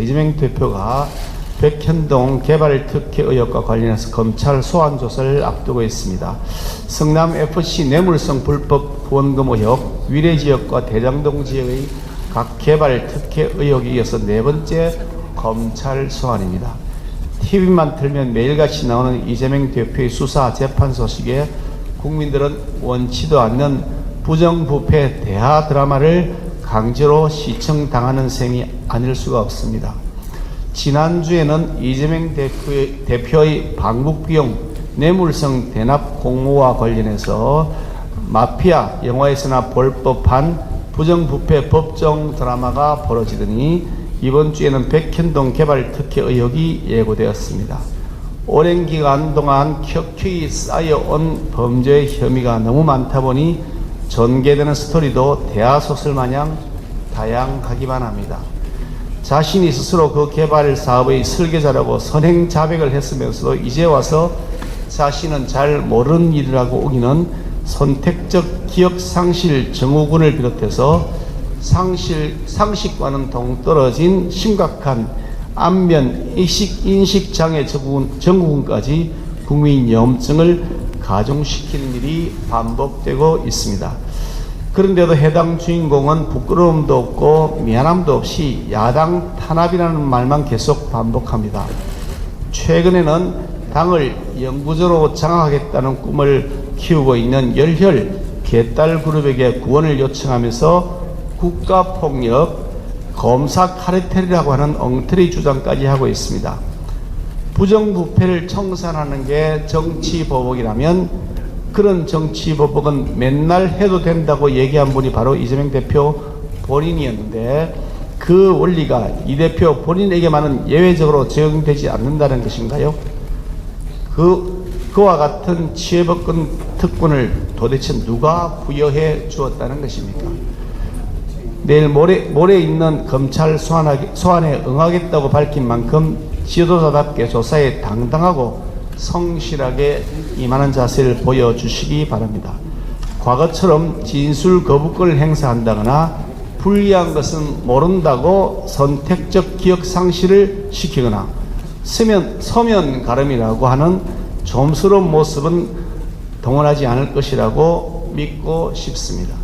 이재명 대표가 백현동 개발 특혜 의혹과 관련해서 검찰 소환 조사를 앞두고 있습니다. 성남 FC 뇌물성 불법 후원금 의혹, 위례 지역과 대장동 지역의 각 개발 특혜 의혹에 이어서 네 번째 검찰 소환입니다. TV만 틀면 매일같이 나오는 이재명 대표의 수사 재판 소식에 국민들은 원치도 않는 부정부패 대하 드라마를 강제로 시청당하는 셈이 아닐 수가 없습니다. 지난주에는 이재명 대표의, 대표의 방북 비용 뇌물성 대납 공모와 관련해서 마피아 영화에서나 볼 법한 부정부패 법정 드라마가 벌어지더니 이번 주에는 백현동 개발 특혜 의혹이 예고되었습니다. 오랜 기간 동안 켜켜이 쌓여온 범죄의 혐의가 너무 많다 보니 전개되는 스토리도 대하소설 마냥 다양하기만 합니다. 자신이 스스로 그 개발 사업의 설계자라고 선행 자백을 했으면서도 이제 와서 자신은 잘 모르는 일이라고 우기는 선택적 기억 상실 증후군을 비롯해서 상실, 상식과는 동떨어진 심각한 안면 인식, 인식 장애 증후군, 증후군까지 국민 염증을 가중시키는 일이 반복되고 있습니다. 그런데도 해당 주인공은 부끄러움도 없고 미안함도 없이 야당 탄압이라는 말만 계속 반복합니다. 최근에는 당을 영구적으로 장악하겠다는 꿈을 키우고 있는 열혈 개딸 그룹에게 구원을 요청하면서 국가폭력, 검사 카르텔이라고 하는 엉터리 주장까지 하고 있습니다. 부정부패를 청산하는 게 정치보복이라면 그런 정치보복은 맨날 해도 된다고 얘기한 분이 바로 이재명 대표 본인이었는데 그 원리가 이 대표 본인에게만은 예외적으로 적용되지 않는다는 것인가요? 그, 그와 같은 치해법권 특권을 도대체 누가 부여해 주었다는 것입니까? 내일 모레, 모레 있는 검찰 소환하기, 소환에 응하겠다고 밝힌 만큼 지도자답게 조사에 당당하고 성실하게 임하는 자세를 보여주시기 바랍니다. 과거처럼 진술 거부권을 행사한다거나 불리한 것은 모른다고 선택적 기억 상실을 시키거나 서면, 서면 가름이라고 하는 좀스러운 모습은 동원하지 않을 것이라고 믿고 싶습니다.